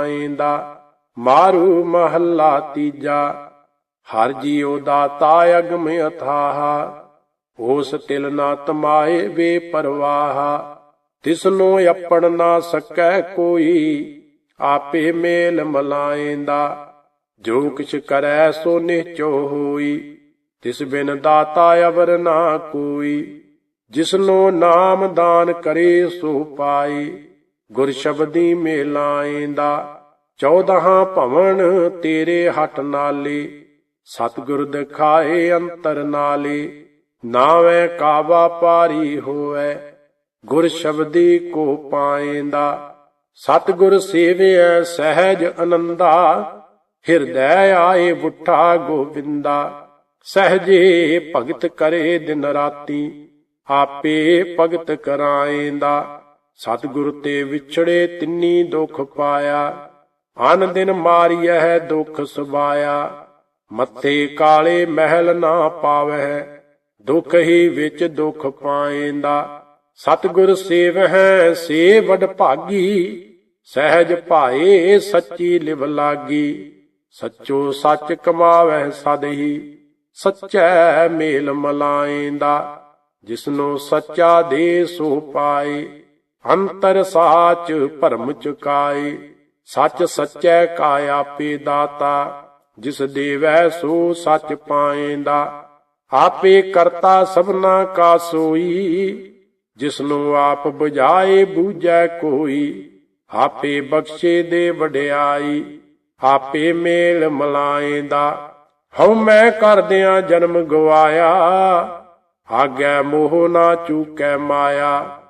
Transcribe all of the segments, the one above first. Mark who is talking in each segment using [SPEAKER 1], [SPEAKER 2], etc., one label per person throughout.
[SPEAKER 1] ਆਇਂਦਾ, ਮਾਰੂ ਮਹੱਲਾ ਤੀਜਾ। ਹਰ ਜੀਉ ਦਾਤਾ ਅਗਮ ਅਥਾਹ, ਉਸ ਤਿਲ ਨਾ ਤਮਾਏ ਵੇ ਪਰਵਾਹ ਤਿਸਨੋ ਆਪਣ ਨਾ ਸਕੈ ਕੋਈ, ਆਪੇ ਮੇਲ ਮਲਾਏਂਦਾ। ਜੋ ਕਿਛ ਕਰੈ ਸੋ ਨਿਚੋ ਹੋਈ, ਤਿਸ ਬਿਨ ਦਾਤਾ ਅਵਰ ਨਾ ਕੋਈ। ਜਿਸਨੋ ਨਾਮ ਦਾਨ ਕਰੇ ਸੋ ਪਾਈ। ਗੁਰ ਸ਼ਬਦੀ ਮੇਲਾਏਂਦਾ, ਚੌਦਹਾਂ ਭਵਨ ਤੇਰੇ ਹੱਟ ਨਾਲੇ, ਸਤਿਗੁਰ ਦਿਖਾਏ ਅੰਤਰ ਨਾਲੇ, ਨਾਵੇਂ ਕਾਵਾ ਪਾਰੀ ਹੋਵੇ ਗੁਰ ਸ਼ਬਦੀ ਕੋ ਪਾਏਂਦਾ, ਸਤਿਗੁਰ ਸੇਵਿਐ ਸਹਿਜ ਅਨੰਦਾ, ਹਿਰਦੈ ਆਏ ਬੁੱਠਾ ਗੋਬਿੰਦਾ ਸਹਜੇ ਭਗਤ ਕਰੇ ਦਿਨ ਰਾਤੀ, ਆਪੇ ਭਗਤ ਕਰਾਏਂਦਾ। ਸਤਿਗੁਰ ਤੇ ਵਿਛੜੇ ਤਿੰਨੀ ਦੁਖ ਪਾਇਆ, ਅਨ ਦਿਨ ਮਾਰੀਐ ਦੁਖ ਸੁਭਾਇਆ। ਮੱਥੇ ਕਾਲੇ ਮਹਿਲ ਨਾ ਪਾਵਹਿ, ਦੁਖ ਹੀ ਵਿੱਚ ਦੁਖ ਪਾਏਂਦਾ। ਸਤਿਗੁਰ ਸੇਵਹਿ ਸੇ ਵਡ ਭਾਗੀ, ਸਹਿਜ ਭਾਏ ਸੱਚੀ ਲਿਵ ਲਾਗੀ। ਸੱਚੋ ਸੱਚ ਕਮਾਵਹਿ ਸਦਹੀ, ਸੱਚੈ ਮੇਲ ਮਲਾਏਂਦਾ। ਜਿਸਨੂੰ ਸੱਚਾ ਦੇ ਸੋ ਪਾਏ ਅੰਤਰ ਸਾਚ ਭਰਮ ਚੁਕਾਏ, ਸੱਚ ਸੱਚੈ ਕਾ ਆਪੇ ਦਾਤਾ, ਜਿਸ ਦੇਵੈ ਸੋ ਸੱਚ ਪਾਏਂਦਾ। ਆਪੇ ਕਰਤਾ ਸਭਨਾ ਕਾ ਸੋਈ, ਜਿਸਨੂੰ ਆਪ 부ਝਾਏ ਬੂਝੈ ਕੋਈ। ਆਪੇ ਬਖਸ਼ੇ ਦੇ ਵਡਿਆਈ, ਆਪੇ ਮੇਲ ਮਲਾਏਂਦਾ। ਹਉ ਮੈਂ ਕਰਦਿਆਂ ਜਨਮ ਗਵਾਇਆ, ਆਗੈ ਮੋਹ ਨਾ ਚੂਕੈ ਮਾਇਆ।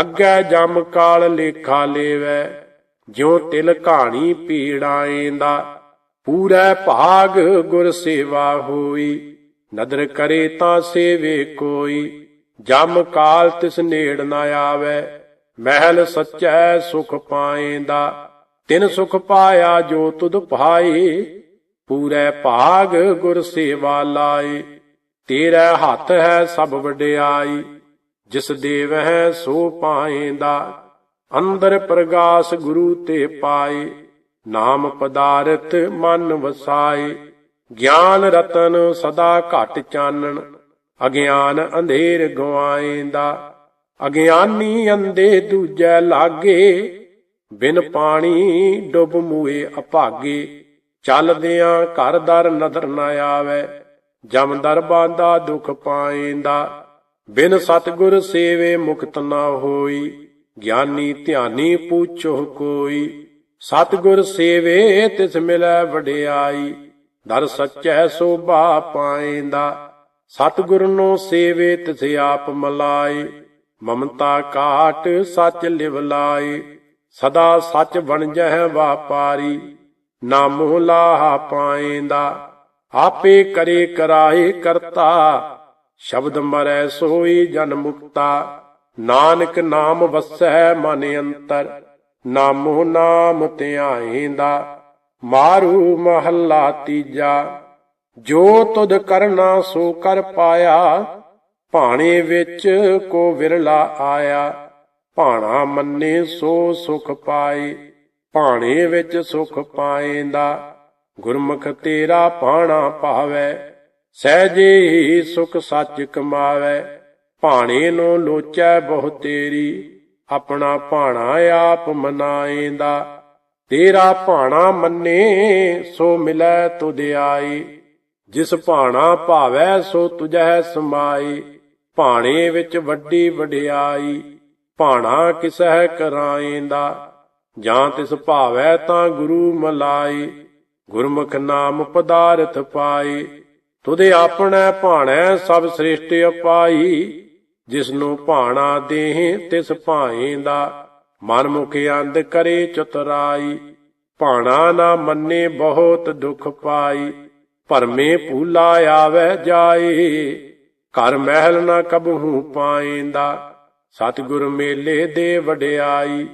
[SPEAKER 1] ਅੱਗੇ ਜਮ ਕਾਲ ਲੇਖਾ ਲੇਵੈ, ਜਿਉ ਤਿਲ ਕਹਾਣੀ ਪੀੜਾਏਂਦਾ ਪੂਰੈ ਭਾਗ ਗੁਰ ਸੇਵਾ ਹੋਈ, ਨਦਰ ਕਰੇ ਤਾਂ ਸੇਵੇ ਕੋਈ। ਜਮ ਕਾਲ ਤਿਸ ਨੇੜ ਨਾ ਆਵੇ, ਮਹਿਲ ਸੱਚੈ ਸੁਖ ਪਾਏਂਦਾ। ਤਿਨ ਸੁਖ ਪਾਇਆ ਜੋ ਤੁਧ ਭਾਏ, ਪੂਰੇ ਭਾਗ ਗੁਰ ਸੇਵਾ ਲਾਏ। ਤੇਰਾ ਹੱਥ ਹੈ ਸਭ ਵਡਿਆਈ। ਜਿਸ ਦੇਵਹਿ ਸੋ ਪਾਏਂਦਾ ਅੰਦਰ ਪ੍ਰਗਾਸ ਗੁਰੂ ਤੇ ਪਾਏ, ਨਾਮ ਪਦਾਰਥ ਮਨ ਵਸਾਏ, ਗਿਆਨ ਰਤਨ ਸਦਾ ਘਟ ਚਾਨਣ, ਅਗਿਆਨ ਅੰਧੇਰ ਗਵਾਏਂਦਾ ਅਗਿਆਨੀ ਅੰਦੇ ਦੂਜੈ ਲਾਗੇ, ਬਿਨ ਪਾਣੀ ਡੁੱਬ ਮੂਏ ਅਭਾਗੇ ਚੱਲਦਿਆਂ ਘਰ ਦਰ ਨਦਰ ਨਾ ਆਵੇ ਜਮਦਰ ਬਾਂਦਾ ਦੁਖ ਪਾਏਂਦਾ ਬਿਨ ਸਤਗੁਰ ਸੇਵੇ ਮੁਕਤ ਨਾ ਹੋਈ, ਗਿਆਨੀ ਧਿਆਨੀ ਪੂਛੋ ਕੋਈ। ਸਤਗੁਰ ਸੇਵੇ ਤਿਸ ਮਿਲੈ ਵਡਿਆਈ, ਦਰ ਸੱਚੈ ਸੋਭਾ ਪਾਏਂਦਾ। ਸਤਗੁਰ ਨੂੰ ਸੇਵੇ ਤਿਸ ਆਪ ਮਲਾਈ ਮਮਤਾ ਕਾਟ ਸੱਚ ਲਿਵ ਲਾਈ ਸਦਾ ਸੱਚ ਬਣ ਜਹ ਵਾਪਾਰੀ ਨਾਮੋ ਲਾਹ ਪਾਏਂਦਾ। ਆਪੇ ਕਰੇ ਕਰਾਏ ਕਰਤਾ ਸ਼ਬਦ ਮਰੈ ਸੋਈ ਜਨ ਮੁਕਤਾ। ਨਾਨਕ ਨਾਮ ਵਸੈ ਮਨ ਅੰਤਰ। ਨਾਮੋ ਨਾਮ ਧਿਆਏਂਦਾ ਮਾਰੂ ਮਹੱਲਾ ਤੀਜਾ। ਜੋ ਤੁਧ ਕਰਨਾ ਸੋ ਕਰ ਪਾਇਆ। ਭਾਣੇ ਵਿੱਚ ਕੋ ਵਿਰਲਾ ਆਇਆ। ਭਾਣਾ ਮੰਨੇ ਸੋ ਸੁਖ ਪਾਏ। ਭਾਣੇ ਵਿੱਚ ਸੁਖ ਪਾਏਂਦਾ। ਗੁਰਮੁਖ ਤੇਰਾ ਭਾਣਾ ਭਾਵੈ। ਸਹਿਜੇ ਹੀ ਸੁਖ ਸੱਚ ਕਮਾਵੈ, ਭਾਣੇ ਨੂੰ ਲੋਚੈ ਬਹੁ ਤੇਰੀ, ਆਪਣਾ ਭਾਣਾ ਆਪ ਮਨਾਏਂਦਾ। ਤੇਰਾ ਭਾਣਾ ਮੰਨੇ, ਸੋ ਮਿਲੈ ਤੁਧ ਆਈ। ਜਿਸ ਭਾਣਾ ਭਾਵੈ, ਸੋ ਤੁਝੈ ਸਮਾਈ। ਭਾਣੇ ਵਿੱਚ ਵੱਡੀ ਵਡਿਆਈ, ਭਾਣਾ ਕਿਸਹਿ ਕਰਾਏਂਦਾ। ਜਾਂ ਤਿਸ ਭਾਵੈ ਤਾਂ ਗੁਰੂ ਮਲਾਈ, ਗੁਰਮੁਖ ਨਾਮ ਪਦਾਰਥ ਪਾਈ। ਤੁਦੇ ਆਪਣੇ ਭਾਣੈ ਸਭ ਸ੍ਰਿਸ਼ਟ ਅਪਾਈ, ਜਿਸਨੂੰ ਭਾਣਾ ਦੇਹ, ਤਿਸ ਭਾਏਂਦਾ ਮਨ ਮੁਖ ਅੰਧ ਕਰੇ ਚਤੁਰਾਈ। ਭਾਣਾ ਨਾ ਮੰਨੇ ਬਹੁਤ ਦੁਖ ਪਾਈ, ਭਰਮੇ ਭੂਲਾ ਆਵੇ ਜਾਏ। ਘਰ ਮਹਿਲ ਨਾ ਕਬਹੂ ਪਾਏਂਦਾ ਸਤਿਗੁਰ ਮੇਲੇ ਦੇ ਵਡਿਆਈ।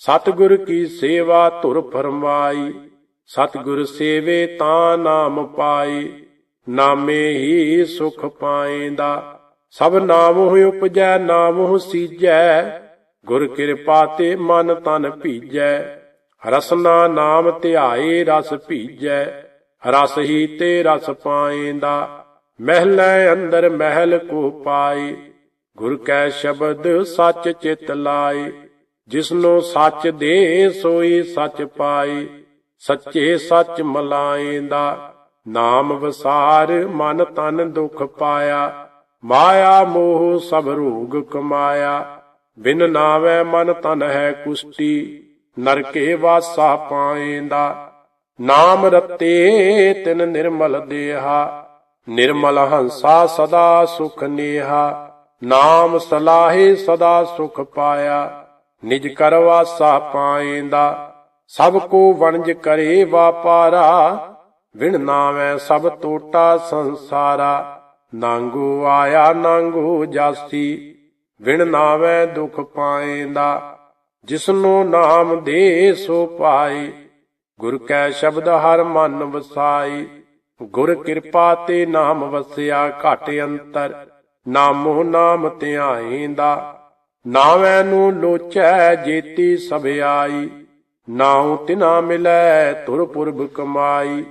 [SPEAKER 1] ਸਤਿਗੁਰ ਕੀ ਸੇਵਾ ਧੁਰ ਫਰਮਾਈ, ਸਤਿਗੁਰ ਸੇਵੇ ਤਾਂ ਨਾਮ ਪਾਈ। ਨਾਮੇ ਹੀ ਸੁਖ ਪਾਏਂਦਾ। ਸਭ ਨਾਮੋ ਉਪਜੈ, ਨਾਮੋ ਸੀਜੈ। ਗੁਰ ਕਿਰਪਾ ਤੇ ਮਨ ਤਨ ਭੀਜੈ। ਰਸਨਾ ਨਾਮ ਧਿਆਏ, ਰਸ ਭੀਜੈ। ਰਸ ਹੀ ਤੇ ਰਸ ਪਾਏਂਦਾ। ਮਹਿਲੇ ਅੰਦਰ ਮਹਿਲ ਕੋ ਪਾਏ। ਗੁਰ ਕੈ ਸ਼ਬਦ ਸੱਚ ਚਿਤ ਲਾਏ। ਜਿਸਨੂੰ ਸੱਚ ਦੇ ਸੋਈ ਸੱਚ ਪਾਏ। ਸੱਚੇ ਸੱਚ ਮਲਾਏਂਦਾ। ਨਾਮ ਵਸਾਰ ਮਨ ਤਨ ਦੁਖ ਪਾਇਆ, ਮਾਇਆ ਮੋਹ ਸਭ ਰੋਗ ਕਮਾਇਆ। ਬਿਨ ਨਾਵੇ ਮਨ ਤਨ ਹੈ ਕੁਸ਼ਟੀ ਨਰਕੇ ਵਾਸਾ ਪਾਏਂਦਾ। ਨਾਮ ਰਤੇ ਤਿਨ ਨਿਰਮਲ ਦੇਹਾ, ਨਿਰਮਲ ਹੰਸਾ ਸਦਾ ਸੁਖ ਨੇਹਾ। ਨਾਮ ਸਲਾਹੇ ਸਦਾ ਸੁਖ ਪਾਇਆ, ਨਿਜ ਕਰ ਵਾਸਾ ਪਾਏਂਦਾ। ਸਭ ਕੋ ਵਣਜ ਕਰੇ ਵਾਪਾਰਾ ਵਿਣ ਨਾਵੇਂ ਸਭ ਟੋਟਾ ਸੰਸਾਰਾ, ਨਾਂਗੋ ਆਇਆ ਨਾਂਗੂ ਜਾਸੀ। ਵਿਣ ਨਾਵੇਂ ਦੁਖ ਪਾਏਂਦਾ ਜਿਸਨੂੰ ਨਾਮ ਦੇ ਸੋ ਪਾਏ। ਗੁਰ ਕੈ ਸ਼ਬਦ ਹਰ ਮਨ ਵਸਾਈ, ਗੁਰ ਕਿਰਪਾ ਤੇ ਨਾਮ ਵਸਿਆ ਘਟ ਅੰਤਰ। ਨਾਮੋ ਨਾਮ ਧਿਆਏਂਦਾ, ਨਾਵੇਂ ਨੂੰ ਲੋਚੈ ਜੇਤੀ ਸਭ ਆਈ। ਨਾਉ ਤਿਨਾ ਮਿਲੈ ਤੁਰ ਪੁਰਬ ਕਮਾਈ।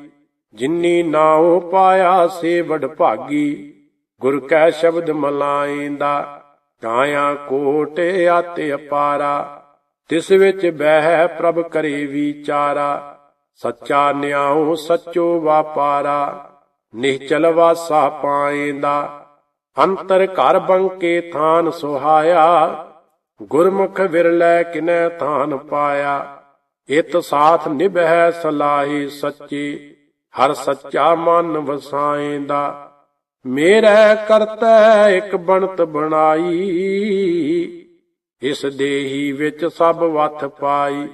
[SPEAKER 1] ਜਿਨੀ ਨਾਉ ਪਾਇਆ ਸੇ ਵਡ ਭਾਗੀ, ਗੁਰ ਕੈ ਸ਼ਬਦ ਮਲਾਇਂਦਾ ਕਾਇਆ ਕੋਟ ਆਤੇ ਅਪਾਰਾ, ਤਿਸ ਵਿੱਚ ਬਹਿ ਪ੍ਰਭ ਕਰੇ ਵਿਚਾਰਾ, ਸੱਚਾ ਨਿਆਉ ਸੱਚੋ ਵਾਪਾਰਾ, ਨਿਹਚਲ ਵਾਸਾ ਪਾਏਂਦਾ ਅੰਤਰ ਘਰ ਬੰਕੇ ਥਾਨ ਸੁਹਾਇਆ, ਗੁਰਮੁਖ ਵਿਰਲੇ ਕਿਨੈ ਥਾਨ ਪਾਇਆ, ਇਤ ਸਾਥ ਨਿਭੈ ਸਲਾਹੀ ਸੱਚੀ ਹਰ ਸੱਚਾ ਮਨ ਵਸਾਏਂਦਾ, ਮੇਰਾ ਕਰਤਾ ਇੱਕ ਬਣਤ ਬਣਾਈ। ਇਸ ਦੇਹੀ ਵਿੱਚ ਸਭ ਵਥ ਪਾਈ,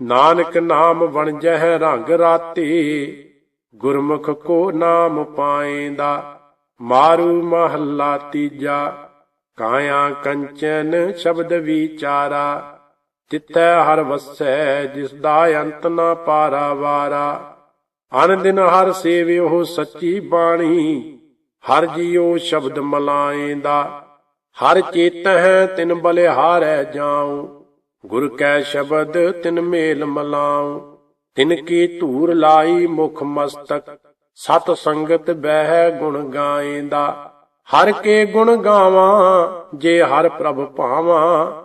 [SPEAKER 1] ਨਾਨਕ ਨਾਮ ਵਣਜਹਿ ਰੰਗ ਰਾਤੇ। ਗੁਰਮੁਖ ਕੋ ਨਾਮ ਪਾਏਂਦਾ, ਮਾਰੂ ਮਹੱਲਾ ਤੀਜਾ। ਕਾਇਆ ਕੰਚਨ ਸ਼ਬਦ ਵਿਚਾਰਾ, ਤਿੱਥੈ ਹਰ ਵਸੈ ਜਿਸ ਦਾ ਅੰਤ ਨਾ ਪਾਰਾ ਵਾਰਾ। ਅਨ ਦਿਨ ਹਰ ਸੇਵਿਓ ਸੱਚੀ ਬਾਣੀ। ਹਰ ਜੀਉ ਸ਼ਬਦ ਮਲਾਏਂਦਾ। ਹਰ ਚੇਤ ਚੇਤਹਿ ਤਿਨ ਬਲਿਹਾਰੈ ਜਾਉ। ਗੁਰ ਕੈ ਸ਼ਬਦ ਤਿਨ ਮੇਲ ਮਲਾਉ। ਤਿਨ ਕੀ ਧੂਰ ਲਾਈ ਮੁਖ ਮਸਤਕ। ਸਤ ਸੰਗਤ ਬਹਿ ਗੁਣ ਗਾਏਂਦਾ। ਹਰ ਕੇ ਗੁਣ ਗਾਵਾਂ, ਜੇ ਹਰ ਪ੍ਰਭ ਭਾਵਾਂ।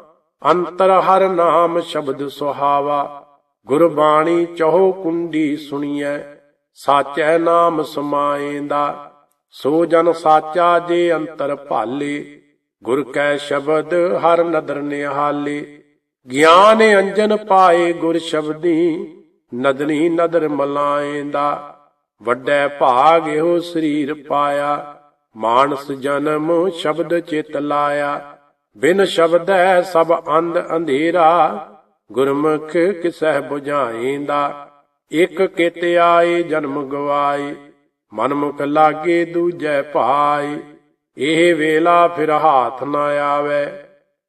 [SPEAKER 1] ਅੰਤਰ ਹਰ ਨਾਮ ਸ਼ਬਦ ਸੁਹਾਵਾ। ਗੁਰਬਾਣੀ ਚਹੋ ਕੁੰਡੀ ਸੁਣੀਐ। ਸਾਚੈ ਨਾਮ ਸਮਾਏਂਦਾ, ਸੋ ਜਨ ਸਾਚਾ ਜੇ ਅੰਤਰ ਭਾਲੇ। ਗੁਰ ਕੈ ਸ਼ਬਦ ਹਰ ਨਦਰ ਨਿਹਾਲੇ। ਗਿਆਨ ਅੰਜਨ ਪਾਏ ਗੁਰ ਸ਼ਬਦੀ, ਨਦਨੀ ਨਦਰ ਮਲਾਏਂਦਾ। ਵੱਡੇ ਭਾਗ ਇਹੋ ਸਰੀਰ ਪਾਇਆ, ਮਾਨਸ ਜਨਮ ਸ਼ਬਦ ਚਿਤ ਲਾਇਆ। ਬਿਨ ਸ਼ਬਦੈ ਸਭ ਅੰਧ ਅੰਧੇਰਾ, ਗੁਰਮੁਖ ਕਿਸਹਿ 부ਝਾਏਂਦਾ ਇਕ ਕਿਤ ਆਏ ਜਨਮ ਗਵਾਏ ਮਨ ਮੁਖ ਲਾਗੇ ਦੂਜੈ ਭਾਈ। ਇਹ ਵੇਲਾ ਫਿਰ ਹਾਥ ਨਾ ਆਵੇ,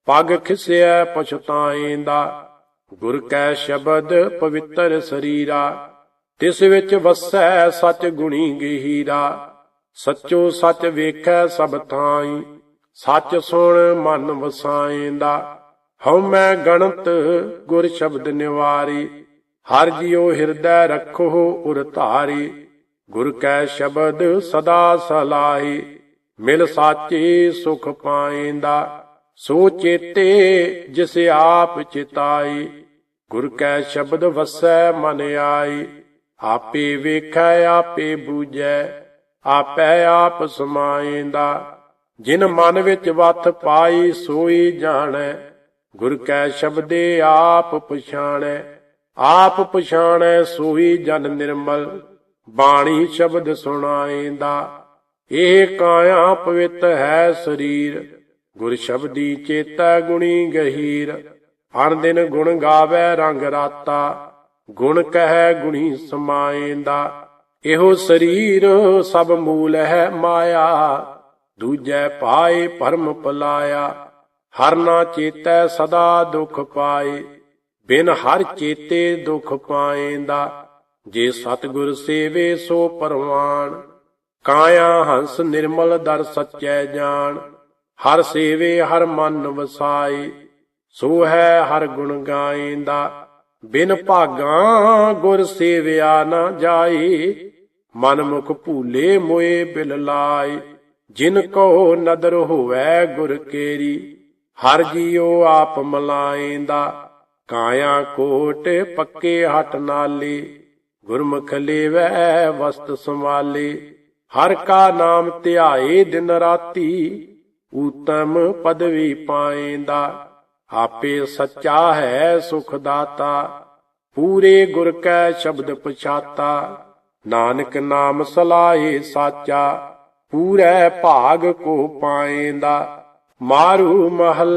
[SPEAKER 1] ਪਗ ਖਿਸਿਐ ਪਛਤਾਏਂਦਾ ਗੁਰ ਕੈ ਸ਼ਬਦ ਪਵਿੱਤਰ ਸਰੀਰਾ, ਤਿਸ ਵਿੱਚ ਵਸੈ ਸਚ ਗੁਣੀ ਗਹੀਰਾ। ਸੱਚੋ ਸੱਚ ਵੇਖੈ ਸਭ ਥਾਈ, ਸੱਚ ਸੁਣ ਮਨ ਵਸਾਏਂਦਾ ਹਉ ਮੈਂ ਗਣਤ ਗੁਰ ਸ਼ਬਦ ਨਿਵਾਰੀ ਹਰ ਜਿਉ ਹਿਰਦੈ ਰੱਖੋ ਉਰ ਧਾਰੀ, ਗੁਰ ਕੈ ਸ਼ਬਦ ਸਦਾ ਸਲਾਹੀ, ਮਿਲ ਸਾਚੇ ਸੁਖ ਪਾਏਂਦਾ ਸੋ ਚੇਤੇ ਜਿਸ ਆਪ ਚਿਤਾਈ, ਗੁਰ ਕੈ ਸ਼ਬਦ ਵਸੈ ਮਨ ਆਈ, ਆਪੇ ਵੇਖੈ, ਆਪੇ ਬੂਝੈ, ਆਪੈ ਆਪ ਸਮਾਏਂਦਾ ਜਿਨ ਮਨ ਵਿੱਚ ਵਤ ਪਾਈ ਸੋਈ ਜਾਣੈ, ਗੁਰ ਕੈ ਸ਼ਬਦੇ ਆਪ ਪਛਾਣੈ ਆਪ ਪਛਾਣੈ ਸੋਈ ਜਨ ਨਿਰਮਲ, ਬਾਣੀ ਸ਼ਬਦ ਸੁਣਾਏਂਦਾ। ਇਹ ਕਾਇਆ ਪਵਿੱਤ ਹੈ ਸਰੀਰ, ਗੁਰ ਸ਼ਬਦੀ ਚੇਤਾ ਗੁਣੀ ਗਹੀਰ। ਹਰ ਦਿਨ ਗੁਣ ਗਾਵੇ ਰੰਗ ਰਾਤਾ, ਗੁਣ ਕਹੈ ਗੁਣੀ ਸਮਾਏਂਦਾ। ਇਹੋ ਸਰੀਰ ਸਭ ਮੂਲ ਹੈ ਮਾਇਆ, ਦੂਜੈ ਪਾਏ ਭਰਮ ਪਲਾਇਆ। ਹਰ ਨਾ ਚੇਤੈ ਸਦਾ ਦੁਖ ਪਾਏ। ਬਿਨ ਹਰ ਚੇਤੇ ਦੁਖ ਪਾਏਂਦਾ, ਜੇ ਸਤਿਗੁਰ ਸੇਵੇ ਸੋ ਪਰਵਾਨ ਕਾਇਆ ਹੰਸ ਨਿਰਮਲ ਦਰ ਸਚੈ ਜਾਣ, ਹਰ ਸੇਵੇ ਹਰ ਮਨ ਵਸਾਏ। ਸੋ ਹੈ ਹਰ ਗੁਣ ਗਾਇਂਦਾ ਬਿਨ ਭਾਗਾਂ ਗੁਰ ਸੇਵਿਆ ਨਾ ਜਾਏ। ਮਨ ਮੁਖ ਭੂਲੇ ਮੋਏ ਬਿਲ ਲਾਏ, ਜਿਨ ਕੋ ਨਦਰ ਹੋਵੈ ਗੁਰ ਕੇਰੀ, ਹਰ ਜੀਉ ਆਪ ਮਲਾਏਂਦਾ। ਕਾਇਆ ਕੋਟ ਪੱਕੇ ਹਟ ਨਾਲੇ, ਗੁਰਮੁਖ ਲੇਵੈ ਵਸਤ ਸੰਭਾਲੇ ਹਰ ਕਾ ਨਾਮ ਧਿਆਏ ਦਿਨ ਰਾਤੀ, ਊਤਮ ਪਦਵੀ ਪਾਏਂਦਾ। ਆਪੇ ਸੱਚਾ ਹੈ ਸੁਖ ਦਾਤਾ, ਪੂਰੇ ਗੁਰ ਕੈ ਸ਼ਬਦ ਪਛਾਤਾ। ਨਾਨਕ ਨਾਮ ਸਲਾਹੇ ਸਾਚਾ, ਪੂਰੇ ਭਾਗ ਕੋ ਪਾਏਂਦਾ। ਮਾਰੂ ਮਹਲ